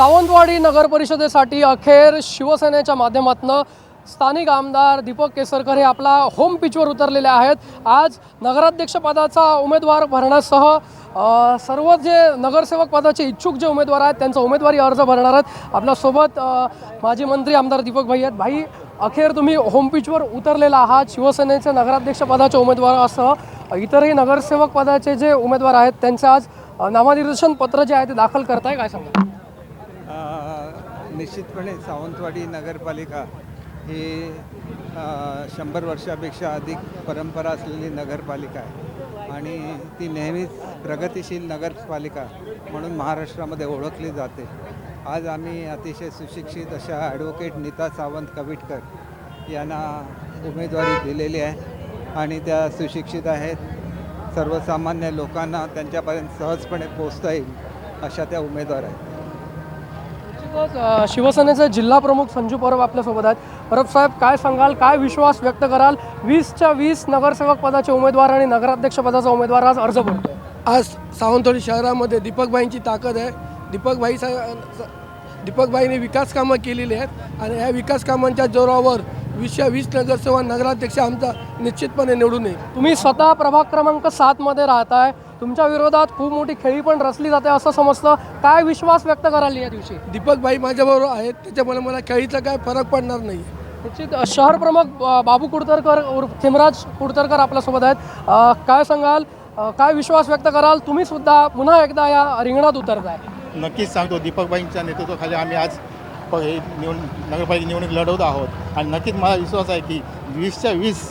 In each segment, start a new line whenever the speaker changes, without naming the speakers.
सावंतवाडी नगर परिषदेसाठी अखेर शिवसेनेच्या माध्यमातून स्थानिक आमदार दीपक केसरकर हे आपला होम पिचवर उतरलेले आहेत. आज नगराध्यक्षपदाचा उमेदवार भरण्यासह सर्व जे नगरसेवक पदाचे इच्छुक जे उमेदवार आहेत त्यांचा उमेदवारी अर्ज भरणार आहेत. आपल्यासोबत माजी मंत्री आमदार दीपक भाई आहेत. भाई अखेर तुम्ही होम पिचवर उतरलेला आहात. शिवसेनेचे नगराध्यक्षपदाचे उमेदवारासह इतरही नगरसेवक पदाचे जे उमेदवार आहेत त्यांचं आज नामनिर्देशन पत्र जे आहे ते दाखल करताय. काय सांगा
निश्चितपणे सावंतवाडी नगरपालिका ही शंभर वर्षापेक्षा अधिक परंपरा असलेली नगरपालिका आहे. आणि ती नेहमीच प्रगतिशील नगरपालिका म्हणून महाराष्ट्रामध्ये ओळखली जाते. आज आम्ही अतिशय सुशिक्षित अशा ॲडव्होकेट नीता सावंत कविटकर यांना उमेदवारी दिलेली आहे आणि त्या सुशिक्षित आहेत. सर्वसामान्य लोकांना त्यांच्यापर्यंत सहजपणे पोचता येईल अशा त्या उमेदवार आहेत.
शिवसेनेचे जिल्हा प्रमुख संजू परब आपल्यासोबत आहेत. परब साहेब काय सांगाल? काय विश्वास व्यक्त कराल? वीसच्या वीस नगरसेवक पदाचे उमेदवार आणि नगराध्यक्ष पदाचा उमेदवार आज अर्ज भरतो
आज सावंतवाडी शहरामध्ये दीपकबाईंची ताकद आहे. दीपकबाई सा दीपकबाईंनी विकास कामं केलेली आहेत आणि ह्या विकास कामांच्या जोरावर वीसच्या वीस नगरसेवक नगराध्यक्ष आमचा निश्चितपणे निवडून येईल.
तुम्ही स्वतः प्रभाग क्रमांक सातमध्ये राहताय. तुमच्या विरोधात खूप मोठी खेळी पण रचली जाते असं समजतं. काय विश्वास व्यक्त कराल या दिवशी?
दीपकबाई माझ्याबरोबर आहेत. त्याच्यामुळे मला खेळीचा काय फरक पडणार नाही
निश्चित शहर प्रमुख बाबू कुडतरकर उर्फ खेमराज कुडतरकर आपल्यासोबत आहेत. काय सांगाल? काय विश्वास व्यक्त कराल? तुम्ही सुद्धा पुन्हा एकदा या रिंगणात उतरताय.
नक्कीच सांगतो. दीपकबाईंच्या नेतृत्वाखाली आम्ही आज प हे निवड नगरपालिका निवडणूक लढवत आहोत. आणि नक्कीच मला विश्वास आहे की वीसच्या वीस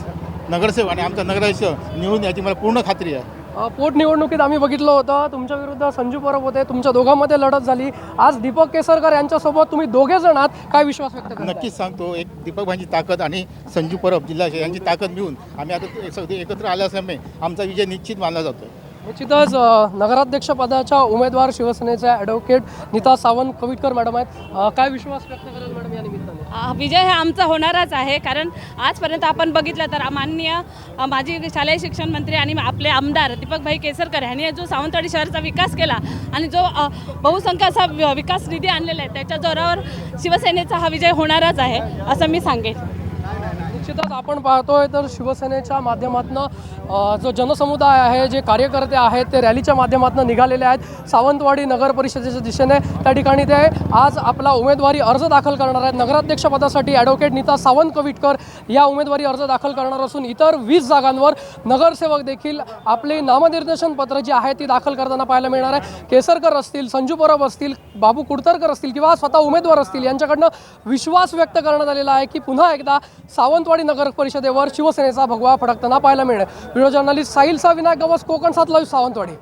नगरसेवक आणि आमचा नगराध्यक्ष निवडून याची मला पूर्ण खात्री आहे.
पोटनिवडणुकीत आम्ही बघितलं होतं. तुमच्या विरुद्ध संजू परब होते. तुमच्या दोघांमध्ये लढत झाली. आज दीपक केसरकर यांच्यासोबत तुम्ही दोघे जण आहात. काय विश्वास व्यक्त?
नक्कीच सांगतो. एक दीपकबाईंची ताकद आणि संजू परब जिल्हा यांची ताकद मिळून आम्ही आता सगळे एकत्र आल्यासमय आमचा विजय निश्चित मानला जातो
निश्चितच नगराध्यक्षपदाच्या उमेदवार शिवसेनेच्या ॲडव्होकेट नीता सावंत कविटकर मॅडम आहेत. काय विश्वास व्यक्त कराल मॅडम या निमित्ताने?
विजय हा आमचा होणारच आहे कारण आजपर्यंत आपण बघितलं तर माननीय माजी शालेय शिक्षण मंत्री आणि आपले आमदार दीपकभाई केसरकर यांनी जो सावंतवाडी शहराचा विकास केला आणि जो बहुसंख्य असा विकास निधी आणलेला आहे त्याच्या जोरावर शिवसेनेचा हा विजय होणारच आहे असं मी सांगेन.
निश्चितच आपण पाहतोय तर शिवसेनेच्या माध्यमातून जो जनसमुदाय आहे जे कार्यकर्ते आहेत ते रॅलीच्या माध्यमातून निघालेले आहेत. सावंतवाडी नगर परिषदेच्या दिशेने त्या ठिकाणी ते आज आपला उमेदवारी अर्ज दाखल करणार आहेत. नगराध्यक्षपदासाठी ॲडव्होकेट नीता सावंत कविटकर या उमेदवारी अर्ज दाखल करणार असून इतर वीस जागांवर नगरसेवक देखील आपली नामनिर्देशन पत्र जी आहे ती दाखल करताना पाहायला मिळणार आहे. केसरकर असतील संजू परब असतील बाबू कुडतरकर असतील किंवा स्वतः उमेदवार असतील यांच्याकडनं विश्वास व्यक्त करण्यात आलेला आहे की पुन्हा एकदा सावंतवाडी नगर परिषदेवर शिवसेनेचा भगवा फडकताना पाहायला मिळेल. व्हिडिओ जर्नलिस्ट साहिल सा विनायक गवस कोकण सात लाईव्ह सावंतवाडी.